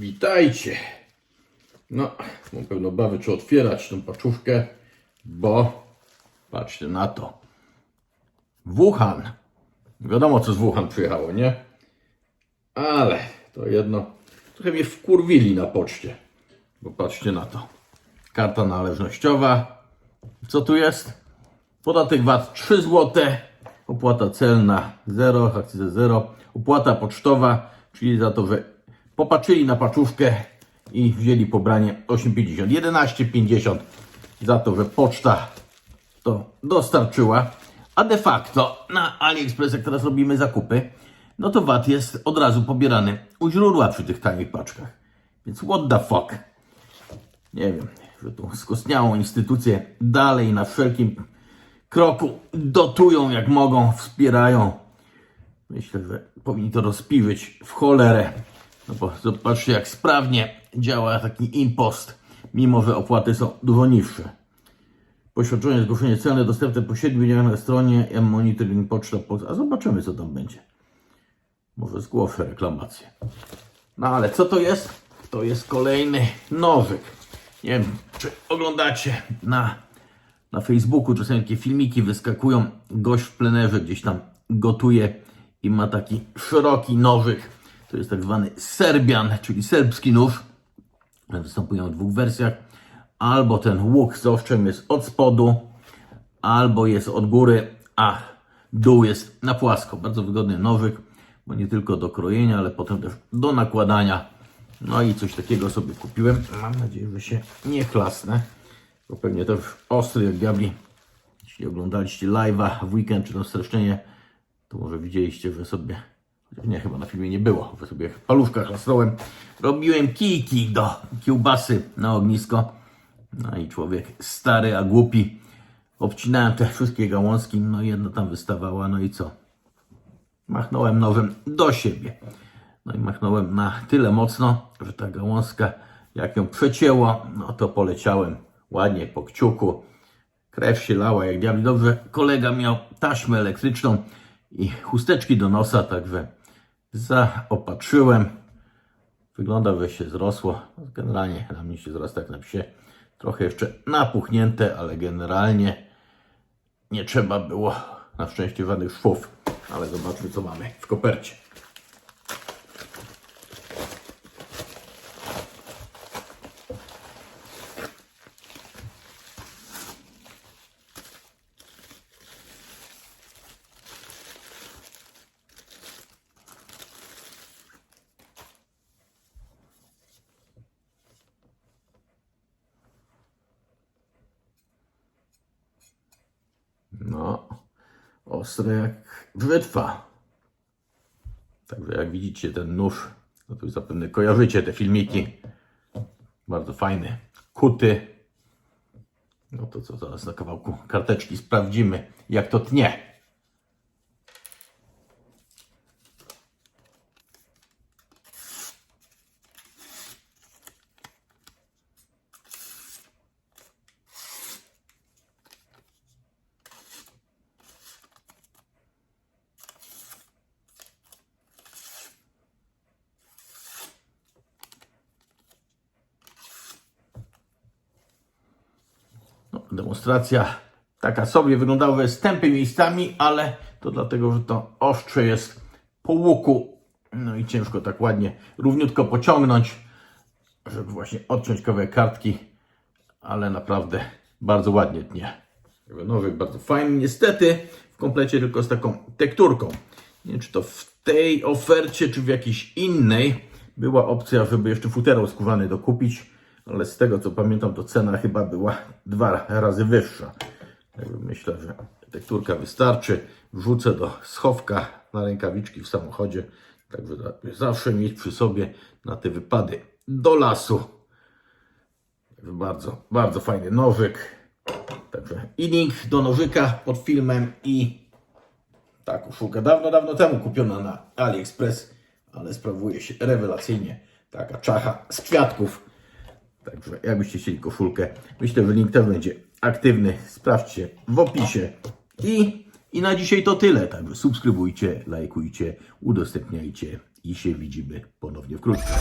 Witajcie. No, mam pewne obawy, czy otwierać tą paczówkę, bo patrzcie na to. Wuhan. Wiadomo, co z Wuhan przyjechało, nie? Ale to jedno. Trochę mnie wkurwili na poczcie. Bo patrzcie na to. Karta należnościowa. Co tu jest? Podatek VAT 3 zł, opłata celna 0, akcyza 0, opłata pocztowa, czyli za to, że popatrzyli na paczówkę i wzięli pobranie 8,50, 11,50 za to, że poczta to dostarczyła, a de facto na AliExpress, jak teraz robimy zakupy, no to VAT jest od razu pobierany u źródła przy tych tanich paczkach. Więc what the fuck? nie wiem, że tą skostniałą instytucję dalej na wszelkim kroku dotują jak mogą, wspierają. Myślę, że powinni to rozpiwyć w cholerę. No bo zobaczcie, jak sprawnie działa taki impost, mimo że opłaty są dużo niższe. Poświadczenie, zgłoszenie celne dostępne po 7 dniach na stronie monitoring poczta. Post- A zobaczymy, co tam będzie. Może zgłoszę reklamację. No ale co to jest? To jest kolejny nożyk. Nie wiem, czy oglądacie na, na Facebooku, czasami takie filmiki wyskakują. Gość w plenerze gdzieś tam gotuje i ma taki szeroki nożyk. To jest tak zwany Serbian, czyli serbski nóż. Występują w dwóch wersjach. Albo ten łuk z owczem jest od spodu, albo jest od góry, a dół jest na płasko. Bardzo wygodny nożyk, bo nie tylko do krojenia, ale potem też do nakładania. No i coś takiego sobie kupiłem. Mam nadzieję, że się nie chlasnę, bo pewnie też ostry jak diabli. Jeśli oglądaliście live'a w weekend czy to streszczenie, to może widzieliście, że sobie, chociaż nie, chyba na filmie nie było, że sobie paluszka chlasnąłem. Robiłem kijki do kiełbasy na ognisko. No i człowiek stary, a głupi. Obcinałem te wszystkie gałązki, no jedna tam wystawała, no i co? Machnąłem nowym do siebie. No i machnąłem na tyle mocno, że ta gałązka, jak ją przecięło, no to poleciałem ładnie po kciuku. Krew się lała jak diabli. Dobrze, kolega miał taśmę elektryczną i chusteczki do nosa, także zaopatrzyłem. Wygląda, że się zrosło. Generalnie na mnie się zrosta jak na psie. Trochę jeszcze napuchnięte, ale generalnie nie trzeba było na szczęście żadnych szwów. Ale zobaczmy, co mamy w kopercie. No, ostre jak brzytwa. Także jak widzicie ten nóż, no to zapewne kojarzycie te filmiki. Bardzo fajny, kuty. No to co, zaraz na kawałku karteczki sprawdzimy, jak to tnie. Demonstracja taka sobie wyglądała z tępy miejscami, ale to dlatego, że to ostrze jest po łuku. No i ciężko tak ładnie, równiutko pociągnąć, żeby właśnie odciąć kawałek kartki, ale naprawdę bardzo ładnie tnie. Nowy bardzo fajny, niestety w komplecie tylko z taką tekturką. Nie wiem, czy to w tej ofercie, czy w jakiejś innej była opcja, żeby jeszcze futerał skórzany dokupić, ale z tego co pamiętam, to cena chyba była dwa razy wyższa. Myślę, że tekturka wystarczy. Wrzucę do schowka na rękawiczki w samochodzie, także zawsze mieć przy sobie na te wypady do lasu. Bardzo, bardzo fajny nożyk. Także i link do nożyka pod filmem i ta koszulka dawno, dawno temu kupiona na AliExpress, ale sprawuje się rewelacyjnie. Taka czacha z kwiatków. Także jakbyście chcieli koszulkę, myślę, że link też będzie aktywny. Sprawdźcie w opisie. I, I na dzisiaj to tyle. Także subskrybujcie, lajkujcie, udostępniajcie i się widzimy ponownie wkrótce.